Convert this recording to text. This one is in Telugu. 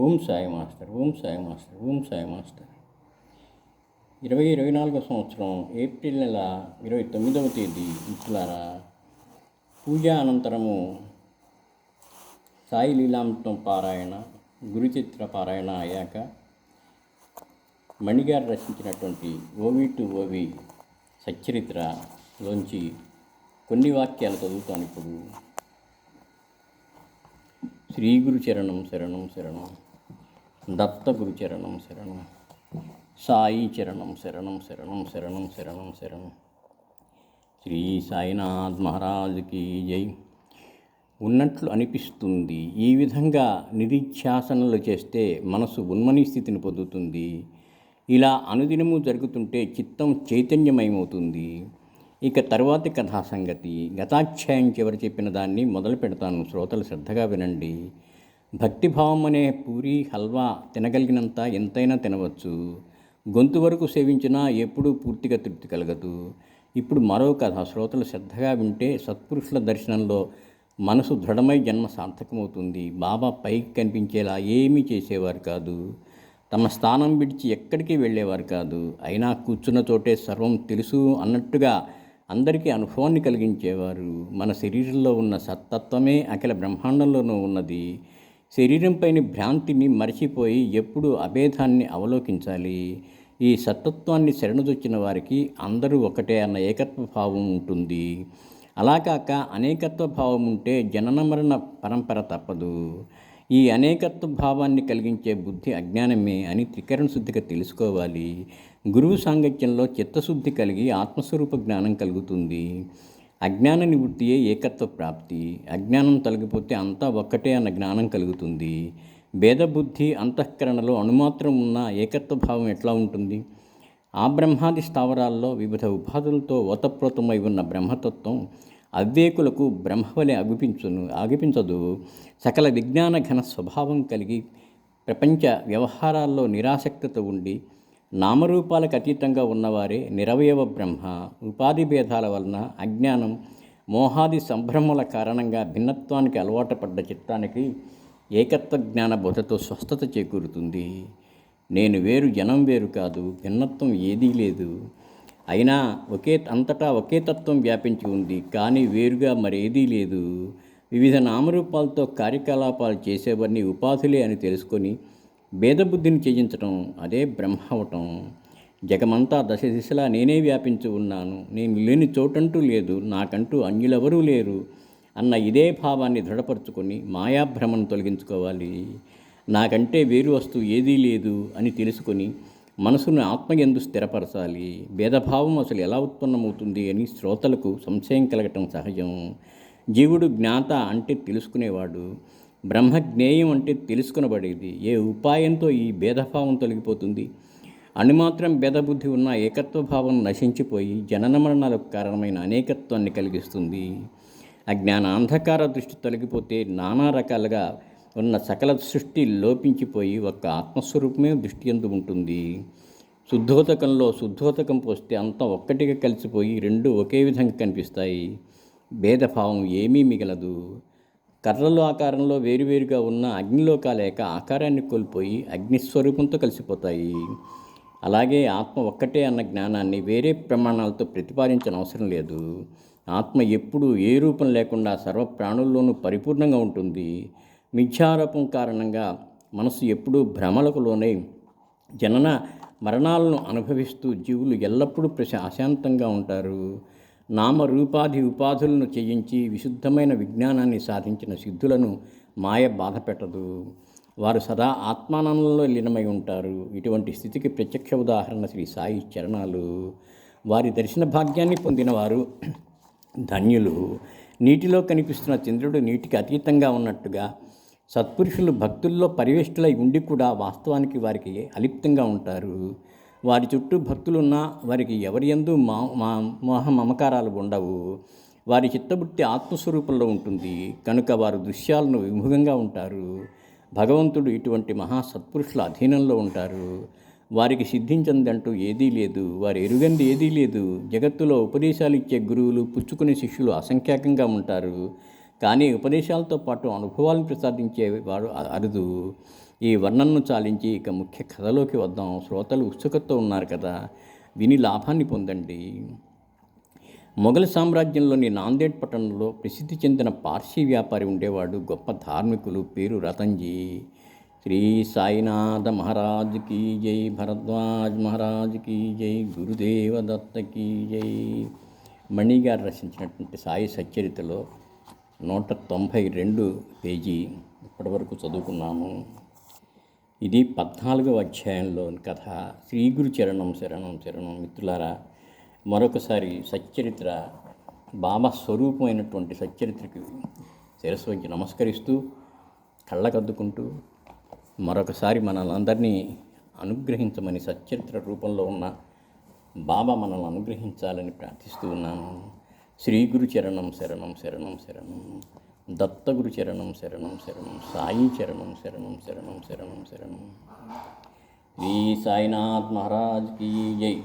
Om Sai master Om Sai master Om Sai master. ఇరవై ఇరవై నాలుగో సంవత్సరం ఏప్రిల్ నెల ఇరవై తొమ్మిదవ తేదీ మిత్రులారా. పూజ అనంతరము సాయి లీలామృతం పారాయణ గురుచిత్ర పారాయణ అయ్యాక మణిగారు రచించినటువంటి ఓవి టు ఓవి సచ్చరిత్రలోంచి కొన్ని వాక్యాలు చదువుతాను ఇప్పుడు. శ్రీ గురు చరణం శరణం శరణం. దత్త గురు చరణం శరణం. సాయి చరణం శరణం శరణం శరణం శరణం శరణం. శ్రీ సాయినాథ్ మహారాజుకి జై. ఉన్నట్లు అనిపిస్తుంది. ఈ విధంగా నిరీక్షాసనలు చేస్తే మనసు ఉన్మని స్థితిని పొందుతుంది. ఇలా అనుదినము జరుగుతుంటే చిత్తం చైతన్యమయమవుతుంది. ఇక తర్వాతి కథా సంగతి. గతాధ్యాయం చివరి చెప్పిన దాన్ని మొదలు పెడతాను. శ్రోతలు శ్రద్ధగా వినండి. భక్తిభావం అనే పూరి హల్వా తినగలిగినంత ఎంతైనా తినవచ్చు. గొంతు వరకు సేవించినా ఎప్పుడూ పూర్తిగా తృప్తి కలగదు. ఇప్పుడు మరో కథ. శ్రోతలు శ్రద్ధగా వింటే సత్పురుషుల దర్శనంలో మనసు దృఢమై జన్మ సార్థకమవుతుంది. బాబా పైకి కనిపించేలా ఏమీ చేసేవారు కాదు. తమ స్థానం విడిచి ఎక్కడికి వెళ్ళేవారు కాదు. అయినా కూర్చున్న చోటే సర్వం తెలుసు అన్నట్టుగా అందరికీ అనుభవాన్ని కలిగించేవారు. మన శరీరంలో ఉన్న సత్తత్వమే అఖిల బ్రహ్మాండంలోనూ ఉన్నది. శరీరంపైన భ్రాంతిని మరచిపోయి ఎప్పుడు అభేదాన్ని అవలోకించాలి. ఈ సత్తత్వాన్ని శరణుదొచ్చిన వారికి అందరూ ఒకటే అన్న ఏకత్వ భావం ఉంటుంది. అలా కాక అనేకత్వ భావం ఉంటే జనన మరణ పరంపర తప్పదు. ఈ అనేకత్వ భావాన్ని కలిగించే బుద్ధి అజ్ఞానమే అని త్రికరణ శుద్ధిగా తెలుసుకోవాలి. గురువు సాంగత్యంలో చిత్తశుద్ధి కలిగి ఆత్మస్వరూప జ్ఞానం కలుగుతుంది. అజ్ఞాన నివృత్తియే ఏకత్వ ప్రాప్తి. అజ్ఞానం తొలగిపోతే అంతా ఒక్కటే అన్న జ్ఞానం కలుగుతుంది. భేదబుద్ధి అంతఃకరణలో అణుమాత్రం ఉన్న ఏకత్వ భావం ఎట్లా ఉంటుంది? ఆ బ్రహ్మాది స్థావరాల్లో వివిధ ఉపాధులతో ఓతప్రోతమై ఉన్న బ్రహ్మతత్వం అవ్వేకులకు బ్రహ్మవలె అగుపించును ఆగిపించదు. సకల విజ్ఞాన ఘన స్వభావం కలిగి ప్రపంచ వ్యవహారాల్లో నిరాసక్తత ఉండి నామరూపాలకు అతీతంగా ఉన్నవారే నిరవయవ బ్రహ్మ. ఉపాధి భేదాల వలన అజ్ఞానం మోహాది సంభ్రమల కారణంగా భిన్నత్వానికి అలవాటు పడ్డ చిత్తానికి ఏకత్వ జ్ఞాన బోధతో స్వస్థత చేకూరుతుంది. నేను వేరు జనం వేరు కాదు భిన్నత్వం ఏదీ లేదు. అయినా ఒకే అంతటా ఒకే తత్వం వ్యాపించి ఉంది కానీ వేరుగా మరేదీ లేదు. వివిధ నామరూపాలతో కార్యకలాపాలు చేసేవన్నీ ఉపాధులే అని తెలుసుకొని భేదబుద్ధిని చేయించటం అదే బ్రహ్మ అవటం జగమంతా దశ దిశలా నేనే వ్యాపించి ఉన్నాను. నేను లేని చోటంటూ లేదు నాకంటూ అన్యులెవరూ లేరు అన్న ఇదే భావాన్ని దృఢపరుచుకొని మాయాభ్రమను తొలగించుకోవాలి. నాకంటే వేరు వస్తువు ఏదీ లేదు అని తెలుసుకొని మనసును ఆత్మయందు స్థిరపరచాలి. భేదభావం అసలు ఎలా ఉత్పన్నమవుతుంది అని శ్రోతలకు సంశయం కలగటం సహజం. జీవుడు జ్ఞాత అంటే తెలుసుకునేవాడు. బ్రహ్మ జ్ఞేయం అంటే తెలుసుకునబడేది. ఏ ఉపాయంతో ఈ భేదభావం తొలగిపోతుంది? అణుమాత్రం భేదబుద్ధి ఉన్న ఏకత్వ భావం నశించిపోయి జనన మరణాలకు కారణమైన అనేకత్వాన్ని కలిగిస్తుంది. అజ్ఞాన అంధకార దృష్టి తొలగిపోతే నానా రకాలుగా ఉన్న సకల సృష్టి లోపించిపోయి ఒక్క ఆత్మస్వరూపమే దృష్టి ఎందు ఉంటుంది. శుద్ధోతకంలో శుద్ధోతకం పోస్తే అంతా ఒక్కటిగా కలిసిపోయి రెండు ఒకే విధంగా కనిపిస్తాయి. భేదభావం ఏమీ మిగలదు. కర్రలు ఆకారంలో వేరువేరుగా ఉన్న అగ్నిలో కాలేక ఆకారాన్ని కోల్పోయి అగ్నిస్వరూపంతో కలిసిపోతాయి. అలాగే ఆత్మ ఒక్కటే అన్న జ్ఞానాన్ని వేరే ప్రమాణాలతో ప్రతిపాదించిన అవసరం లేదు. ఆత్మ ఎప్పుడూ ఏ రూపం లేకుండా సర్వ ప్రాణుల్లోనూ పరిపూర్ణంగా ఉంటుంది. మిథ్యారూపం కారణంగా మనసు ఎప్పుడూ భ్రమలకు లోనై జనన మరణాలను అనుభవిస్తూ జీవులు ఎల్లప్పుడూ ప్రశా అశాంతంగా ఉంటారు. నామ రూపాధి ఉపాధులను చేయించి విశుద్ధమైన విజ్ఞానాన్ని సాధించిన సిద్ధులను మాయ బాధ పెట్టదు. వారు సదా ఆత్మానందంలో లీనమై ఉంటారు. ఇటువంటి స్థితికి ప్రత్యక్ష ఉదాహరణ శ్రీ సాయి చరణాలు. వారి దర్శన భాగ్యాన్ని పొందిన వారు ధన్యులు. నీటిలో కనిపిస్తున్న చంద్రుడు నీటికి అతీతంగా ఉన్నట్టుగా సత్పురుషులు భక్తుల్లో పరివేష్టులై ఉండి కూడా వాస్తవానికి వారికి అలిప్తంగా ఉంటారు. వారి చుట్టూ భక్తులున్నా వారికి ఎవరి ఎందు మా మా మోహ మమకారాలు ఉండవు. వారి చిత్తబుద్ధి ఆత్మస్వరూపంలో ఉంటుంది. కనుక వారు దృశ్యాలను విముఖంగా ఉంటారు. భగవంతుడు ఇటువంటి మహాసత్పురుషుల అధీనంలో ఉంటారు. వారికి సిద్ధించందంటూ ఏదీ లేదు. వారు ఎరుగంది ఏదీ లేదు. జగత్తులో ఉపదేశాలు ఇచ్చే గురువులు పుచ్చుకునే శిష్యులు అసంఖ్యాకంగా ఉంటారు. కానీ ఉపదేశాలతో పాటు అనుభవాలను ప్రసాదించే వారు అరుదు. ఈ వర్ణనను చాలించి ఇక ముఖ్య కథలోకి వద్దాం. శ్రోతలు ఉత్సుకతతో ఉన్నారు కదా. విని లాభాన్ని పొందండి. మొఘల్ సామ్రాజ్యంలోని నాందేడ్ పట్టణంలో ప్రసిద్ధి చెందిన పార్సీ వ్యాపారి ఉండేవాడు గొప్ప ధార్మికులు పేరు రతన్జీ. శ్రీ సాయినాథ మహారాజ్ కీ జై భరద్వాజ్ మహారాజ్ కీ జై గురుదేవ దత్త కీ జై. మణి గారు రచించినటువంటి సాయి సచ్చరితలో నూట తొంభై రెండు పేజీ ఇప్పటివరకు చదువుకున్నాము. ఇది పద్నాలుగవ అధ్యాయంలోని కథ. శ్రీ గురు చరణం శరణం శరణం. మిత్రులారా మరొకసారి సచ్చరిత్ర బాబా స్వరూపమైనటువంటి సచ్చరిత్రకి శిరస్సు నమస్కరిస్తూ కళ్ళకద్దుకుంటూ మరొకసారి మనలందరినీ అనుగ్రహించమని సచ్చరిత్ర రూపంలో ఉన్న బాబా మనల్ని అనుగ్రహించాలని ప్రార్థిస్తూ ఉన్నాను. శ్రీ గురు చరణం శరణం శరణం శరణం. దత్తగురు చరణం శరణం శరణం సాయి చరణం శరణం శరణం శరణం శరణం. శ్రీ సాయినాథ్ మహారాజ్ కీ జై.